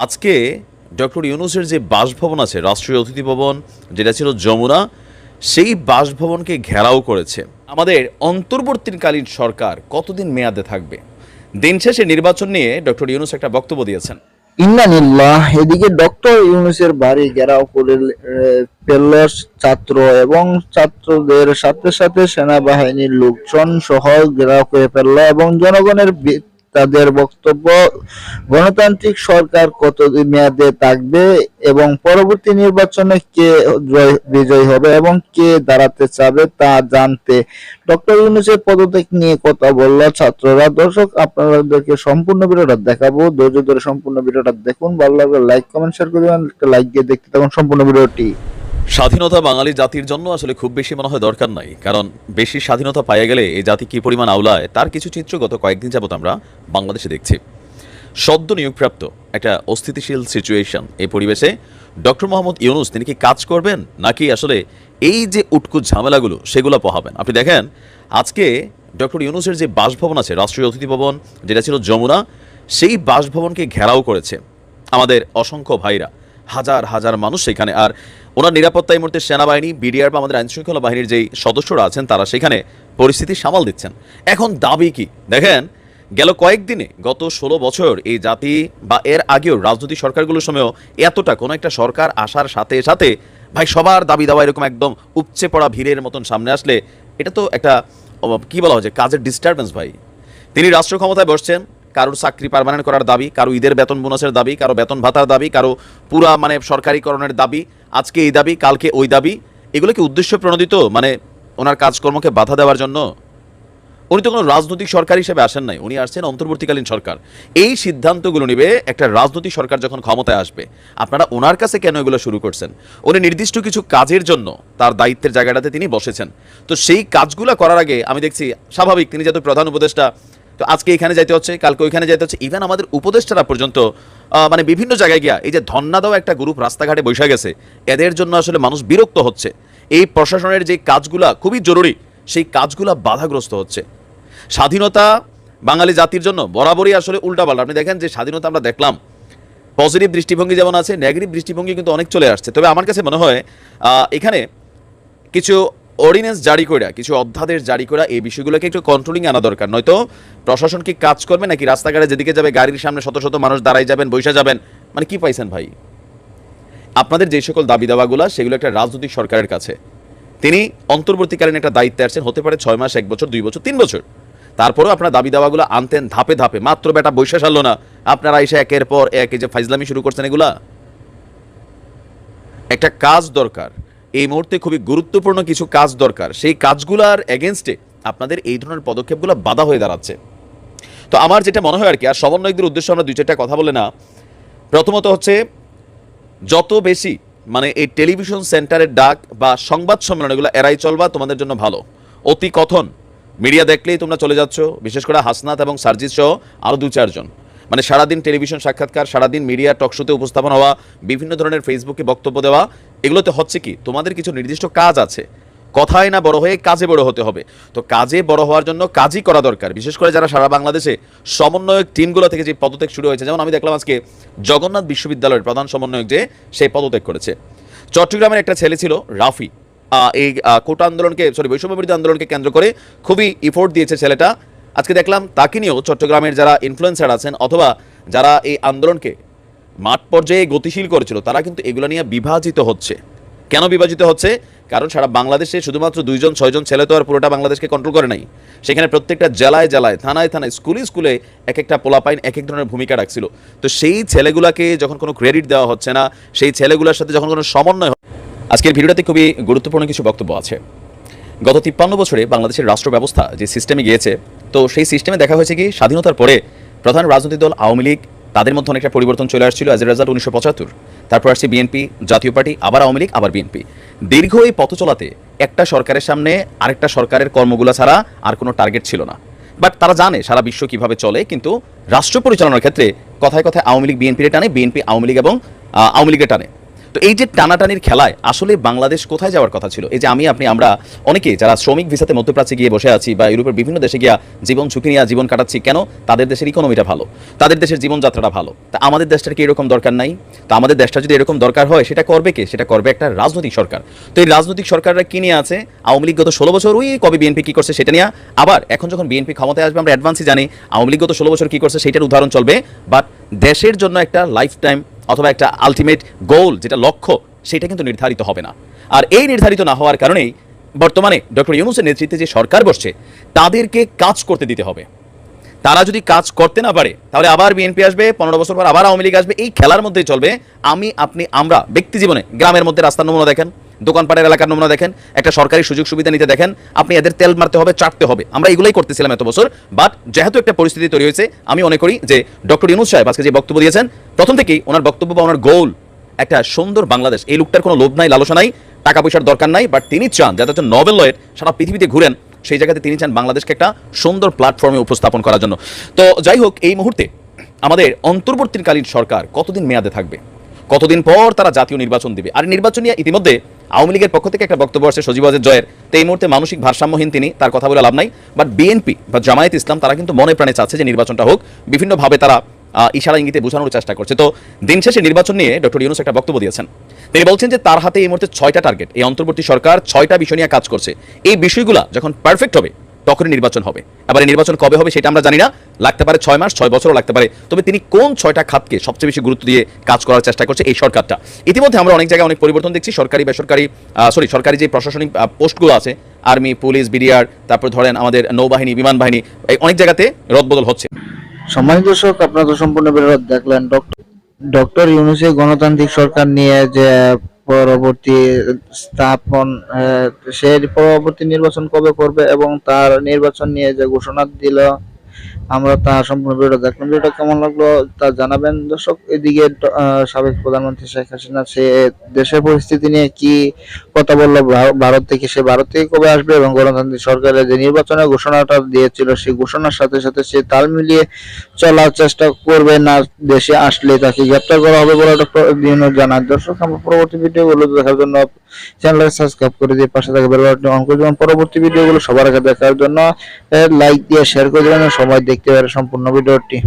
আজকে ডক্টর ইউনুসের যে বাসভবন আছে, রাষ্ট্রীয় অতিথি ভবন, যেটা ছিল যমুনা, সেই বাসভবনকে ঘেরাও করেছে। আমাদের অন্তর্বর্তীকালীন সরকার কতদিন মেয়াদে থাকবে? দিন শেষে নির্বাচন নিয়ে ডক্টর ইউনুস একটা বক্তব্য দিয়েছেন। এদিকে ডক্টর ইউনুসের বাড়ি ঘেরাও করে ফেলল ছাত্র এবং ছাত্রদের সাথে সাথে সেনাবাহিনীর লোকজন সহ ঘেরাও করে ফেলল এবং জনগণের তাদের বক্তব্য, গণতান্ত্রিক সরকার কতদিন মেয়াদে থাকবে এবং পরবর্তী নির্বাচনে কে জয়- বিজয়ী হবে এবং কে দাঁড়াতে চাবে তা জানতে ডক্টর ইউনুসের পদত্যাগ নিয়ে কথা বলল ছাত্ররা। দর্শক, আপনাদেরকে সম্পূর্ণ ভিডিওটা দেখাবো। ধৈর্য ধরে সম্পূর্ণ ভিডিওটা দেখুন। ভালো লাগলে লাইক কমেন্ট শেয়ার করে দেবেন। একটা লাইক দিয়ে দেখতে থাকুন সম্পূর্ণ ভিডিওটি। স্বাধীনতা বাঙালি জাতির জন্য আসলে খুব বেশি মনে হয় দরকার নাই। কারণ বেশি স্বাধীনতা পাইয়া গেলে এই জাতি কি পরিমাণ আওলায়, তার কিছু চিত্র গত কয়েকদিন যাবত আমরা বাংলাদেশে দেখছি। সদ্য নিয়োগপ্রাপ্ত একটা অস্থিতিশীল সিচুয়েশন এই পরিবেশে ডক্টর মোহাম্মদ ইউনুস, তিনি কি কাজ করবেন? নাকি আসলে এই যে উটকুট ঝামেলাগুলো, সেগুলো পোহাবেন? আপনি দেখেন, আজকে ডক্টর ইউনুসের যে বাসভবন আছে, রাষ্ট্রীয় অতিথি ভবন, যেটা ছিল যমুনা, সেই বাসভবনকে ঘেরাও করেছে আমাদের অসংখ্য ভাইরা। হাজার হাজার মানুষ সেখানে। আর ওনার নিরাপত্তা এই মুহূর্তে সেনাবাহিনী বিডিআর বা আমাদের আইনশৃঙ্খলা বাহিনীর যেই সদস্যরা আছেন, তারা সেখানে পরিস্থিতি সামাল দিচ্ছেন। এখন দাবি কি? দেখেন, গেল কয়েকদিনে গত ষোলো বছর এই জাতি বা এর আগেও রাজনৈতিক সরকারগুলোর সময়ও এতটা কোনো একটা সরকার আসার সাথে সাথে, ভাই সবার দাবি দাওয়া এরকম একদম উপচে পড়া ভিড়ের মতন সামনে আসলে, এটা তো একটা কি বলা হয় যে কাজের ডিস্টারবেন্স ভাই। তিনি রাষ্ট্র ক্ষমতায় বসছেন কারোর চাকরি পার্মানেন্ট করার দাবি, কারও ঈদের বেতন বোনাসের দাবি, কারও বেতন ভাতার দাবি, কারও পুরা মানে সরকারিকরণের দাবি, আজকে এই দাবি, কালকে ওই দাবি, এগুলো কি উদ্দেশ্য প্রণোদিত? মানে ওনার কাজকর্মকে বাধা দেওয়ার জন্য? উনি তো কোনো রাজনৈতিক সরকার হিসেবে আসেন নাই, উনি আসছেন অন্তর্বর্তীকালীন সরকার। এই সিদ্ধান্তগুলো নিবে একটা রাজনৈতিক সরকার যখন ক্ষমতায় আসবে, আপনারা ওনার কাছে কেন এগুলো শুরু করছেন? উনি নির্দিষ্ট কিছু কাজের জন্য তার দায়িত্বের জায়গাটাতে তিনি বসেছেন। তো সেই কাজগুলো করার আগে আমি দেখছি, স্বাভাবিক, তিনি যেহেতু প্রধান উপদেষ্টা তো আজকে এখানে যাইতে হচ্ছে, কালকে ওইখানে যাইতে হচ্ছে। ইভেন আমাদের উপদেষ্টারা পর্যন্ত মানে বিভিন্ন জায়গায় গিয়া এই যে ধন্না দেওয়া একটা গ্রুপ রাস্তাঘাটে বসে গেছে, এদের জন্য আসলে মানুষ বিরক্ত হচ্ছে। এই প্রশাসনের যে কাজগুলা খুবই জরুরি, সেই কাজগুলা বাধাগ্রস্ত হচ্ছে। স্বাধীনতা বাঙালি জাতির জন্য বরাবরই আসলে উল্টাপাল্টা। আপনি দেখেন যে স্বাধীনতা আমরা দেখলাম। পজিটিভ দৃষ্টিভঙ্গি যেমন আছে নেগেটিভ দৃষ্টিভঙ্গি কিন্তু অনেক চলে আসছে। তবে আমার কাছে মনে হয় এখানে কিছু অর্ডিন্যান্স জারি করে কিছু অধ্যাদেশ জারি করা এই বিষয়গুলোকে একটু কন্ট্রোলিং আনা দরকার। নয়তো প্রশাসন কি কাজ করবে নাকি রাস্তাঘাটে যেদিকে যাবে গাড়ির সামনে শত শত মানুষ দাঁড়াই যাবেন বৈশা যাবেন? মানে কি পাইছেন ভাই? আপনাদের যে সকল দাবি দাওয়াগুলো, সেগুলো একটা রাজনৈতিক সরকারের কাছে। তিনি অন্তর্বর্তীকালীন একটা দায়িত্বে আসছেন হতে পারে ছয় মাস, এক বছর, দুই বছর, তিন বছর। তারপরেও আপনার দাবি দাওয়াগুলো আনতেন ধাপে ধাপে। মাত্র বেটা বৈশা সারলো না। আপনারা এসে একের পর এক যে ফাইজলামি শুরু করছেন এগুলা। একটা কাজ দরকার। এই মুহূর্তে খুবই গুরুত্বপূর্ণ কিছু কাজ দরকার। সেই কাজগুলার এগেনস্টে আপনাদের এই ধরনের পদক্ষেপগুলো বাধা হয়ে দাঁড়াচ্ছে। তো আমার যেটা মনে হয় আর কি, আর সমন্বয়কদের উদ্দেশ্যে আমরা দুই চারটা কথা বলে না, প্রথমত হচ্ছে যত বেশি মানে এই টেলিভিশন সেন্টারের ডাক বা সংবাদ সম্মেলন এগুলো এড়াই চলবা তোমাদের জন্য ভালো। অতি কথন, মিডিয়া দেখলেই তোমরা চলে যাচ্ছ, বিশেষ করে হাসনাত এবং সার্জিৎ সহ আরও দু চারজন। মানে সারাদিন টেলিভিশন সাক্ষাৎকার, সারাদিন মিডিয়া টকশোতে উপস্থাপন হওয়া, বিভিন্ন ধরনের ফেসবুকে বক্তব্য দেওয়া এগুলোতে হচ্ছে কি, তোমাদের কিছু নির্দিষ্ট কাজ আছে। কথায় না বড় হয়ে কাজে বড় হতে হবে। তো কাজে বড় হওয়ার জন্য কাজই করা দরকার। বিশেষ করে যারা সারা বাংলাদেশে সমন্বয়ক টিমগুলো থেকে যে পদত্যাগ শুরু হয়েছে, যেমন আমি দেখলাম আজকে জগন্নাথ বিশ্ববিদ্যালয়ের প্রধান সমন্বয়ক যে সেই পদত্যাগ করেছে। চট্টগ্রামের একটা ছেলে ছিল রাফি। এই কোটা আন্দোলনকে সরি বৈষম্য বিরোধী আন্দোলনকে কেন্দ্র করে খুবই ইফোর্ট দিয়েছে ছেলেটা। আজকে দেখলাম তাকে নিয়েও চট্টগ্রামের যারা ইনফ্লুয়েন্সার আছেন অথবা যারা এই আন্দোলনকে মাঠ পর্যায়ে গতিশীল করেছিল, তারা কিন্তু এগুলো নিয়ে বিভাজিত হচ্ছে। কেন বিভাজিত হচ্ছে? কারণ সারা বাংলাদেশে শুধুমাত্র দুইজন, ছয়জন ছেলে তো আর পুরোটা বাংলাদেশকে কন্ট্রোল করে নাই। সেখানে প্রত্যেকটা জেলায় জেলায়, থানায় থানায়, স্কুলে স্কুলে এক একটা পোলাপাইন এক এক ধরনের ভূমিকা রাখছিল। তো সেই ছেলেগুলাকে যখন কোনো ক্রেডিট দেওয়া হচ্ছে না, সেই ছেলেগুলোর সাথে যখন কোনো সমন্বয় আজকের ভিডিওটাতে খুবই গুরুত্বপূর্ণ কিছু বক্তব্য আছে। গত তিপ্পান্ন বছরে বাংলাদেশের রাষ্ট্র ব্যবস্থা যে সিস্টেমে গিয়েছে, তো সেই সিস্টেমে দেখা হয়েছে কি, স্বাধীনতার পরে প্রধান রাজনৈতিক দল আওয়ামী লীগ তাদের মধ্যে অনেকটা পরিবর্তন চলে আসছিল অ্যাজ এ রেজাল্ট উনিশশো পঁচাত্তর। তারপর আসছে বিএনপি জাতীয় পার্টি, আবার আওয়ামী লীগ, আবার বিএনপি দীর্ঘ এই পথ চলাতে একটা সরকারের সামনে আরেকটা সরকারের কর্মগুলো ছাড়া আর কোনো টার্গেট ছিল না। বাট তারা জানে সারা বিশ্ব কীভাবে চলে, কিন্তু রাষ্ট্র পরিচালনার ক্ষেত্রে কথায় কথায় আওয়ামী লীগ বিএনপির টানে বিএনপি আওয়ামী লীগ এবং আওয়ামী লীগের টানে। তো এই যে টানাটানির খেলায় আসলে বাংলাদেশ কোথায় যাওয়ার কথা ছিল? এই যে আমি, আপনি, আমরা অনেকে যারা শ্রমিক ভিসাতে মধ্যপ্রাচ্যে গিয়ে বসে আছি বা ইউরোপের বিভিন্ন দেশে গিয়া জীবন ঝুঁকি নিয়ে জীবন কাটাচ্ছি, কেন? তাদের দেশের ইকোনমিটা ভালো। তাদের দেশের জীবনযাত্রাটা ভালো। তা আমাদের দেশটার কি এরকম দরকার নাই? তো আমাদের দেশটা যদি এরকম দরকার হয়, সেটা করবে কে? সেটা করবে একটা রাজনৈতিক সরকার। তো এই রাজনৈতিক সরকাররা কি নিয়ে আছে? আওয়ামী লীগ গত ষোলো বছর ওই কবে বিএনপি কি করছে সেটা নিয়ে। আবার এখন যখন বিএনপি ক্ষমতায় আসবে, আমরা অ্যাডভান্সই জানি, আওয়ামী লীগ গত ষোলো বছর কি করছে সেটার উদাহরণ চলবে। বাট দেশের জন্য একটা লাইফ টাইম অথবা একটা আলটিমেট গোল যেটা লক্ষ্য, সেটা কিন্তু নির্ধারিত হবে না। আর এই নির্ধারিত না হওয়ার কারণেই বর্তমানে ডক্টর ইউনুসের নেতৃত্বে যে সরকার বসছে, তাদেরকে কাজ করতে দিতে হবে। তারা যদি কাজ করতে না পারে, তাহলে আবার বিএনপি আসবে, পনেরো বছর পর আবার আওয়ামী লীগ আসবে, এই খেলার মধ্যে চলবে। আমি, আপনি, আমরা, ব্যক্তি জীবনে, গ্রামের মধ্যে রাস্তার নমুনা দেখেন। দোকানপাটের এলাকার নমুনা দেখেন, একটা সরকারি সুযোগ সুবিধা নিতে দেখেন, আপনি এদের তেল মারতে হবে, চাটতে হবে। আমরা এগুলোই করতেছিলাম এত বছর বাট যেহেতু একটা পরিস্থিতি তৈরি হয়েছে, আমি মনে করি যে ডক্টর ইউনুস সাহেব আজকে যে বক্তব্য দিয়েছেন, প্রথম থেকেই ওনার বক্তব্য বা ওনার গোল একটা সুন্দর বাংলাদেশ। এই লোকটার কোনো লোভ নাই, লালসা নাই, টাকা পয়সার দরকার নাই বাট তিনি চান, যাতে হচ্ছে নোবেল লয়ের সারা পৃথিবীতে ঘুরেন, সেই জায়গাতে তিনি চান বাংলাদেশকে একটা সুন্দর প্ল্যাটফর্মে উপস্থাপন করার জন্য। তো যাই হোক, এই মুহূর্তে আমাদের অন্তর্বর্তীকালীন সরকার কতদিন মেয়াদে থাকবে? কতদিন পর তারা জাতীয় নির্বাচন দিবে? আর নির্বাচন নিয়ে ইতিমধ্যে আওয়ামী লীগের পক্ষ থেকে একটা বক্তব্য আসছে সজীবাজের জয়ের। তো এই মুহূর্তে মানসিক ভারসাম্যহীন তিনি, তার কথা বলে লাভ নাই। বাট বিএনপি বা জামায়াত ইসলাম, তারা কিন্তু মনে প্রাণে চাচ্ছে যে নির্বাচনটা হোক। বিভিন্নভাবে তারা ইশারা ইঙ্গিতে বোঝানোর চেষ্টা করছে। তো দিন শেষে নির্বাচন নিয়ে ডক্টর ইউনুস একটা বক্তব্য দিয়েছেন। তিনি বলছেন যে তার হাতে এই মুহূর্তে ছয়টা টার্গেট এই অন্তর্বর্তী সরকার ছয়টা বিষয় নিয়ে কাজ করছে। এই বিষয়গুলো যখন পারফেক্ট হবে তখনই নির্বাচন হবে। এবার এই নির্বাচন কবে হবে সেটা আমরা জানি না। লাগতে পারে ছয় মাস, ছয় বছরও লাগতে পারে। তবে তিনি কোন ছয়টা খাতকে সবচেয়ে বেশি গুরুত্ব দিয়ে কাজ করার চেষ্টা করছে এই সরকারটা? ইতিমধ্যে আমরা অনেক জায়গায় অনেক পরিবর্তন দেখছি, সরকারি, বেসরকারি সরি সরকারি যে প্রশাসনিক পোস্টগুলো আছে, আর্মি, পুলিশ, বিডিআর, তারপর ধরেন আমাদের নৌবাহিনী, বিমান বাহিনী, এই অনেক জায়গাতে রদবদল হচ্ছে। সম্মানিত দর্শক, আপনারা তো সম্পূর্ণ বিরোধ দেখলেন। ডক্টর ডক্টর ইউনুসের গণতান্ত্রিক সরকার নিয়ে যে পরবর্তী স্থাপন সে পরবর্তী নির্বাচন কবে করবে এবং তার নির্বাচন নিয়ে যে ঘোষণা দিল আমরা তা সম্পূর্ণ ভিডিও দেখলাম। ভিডিওটা কেমন লাগল তা জানাবেন। দর্শক, এদিকে সাবেক প্রধানমন্ত্রী শেখ হাসিনা, সে দেশের পরিস্থিতি নিয়ে কি কথা বলল ভারত থেকে সে ভারত থেকে কবে আসবে এবং গণতান্ত্রিক সরকারের যে নির্বাচনের ঘোষণাটা দিয়েছিল, সেই ঘোষণার সাথে সাথে সে তাল মিলিয়ে চলার চেষ্টা করবে না দেশে আসলে তাকে গ্রেপ্তার করা হবে বলে ইউনু জানান দর্শক, আমরা পরবর্তী ভিডিওগুলো দেখার জন্য চ্যানেলকে সাবস্ক্রাইব করে দিয়ে পাশে থাকা বেল বাটনটি অন করে দেবেন। পরবর্তী ভিডিওগুলো সবার আগে দেখার জন্য লাইক দিয়ে শেয়ার করে দেবেন, সময় দেখতে পারে সম্পূর্ণ ভিডিওটি।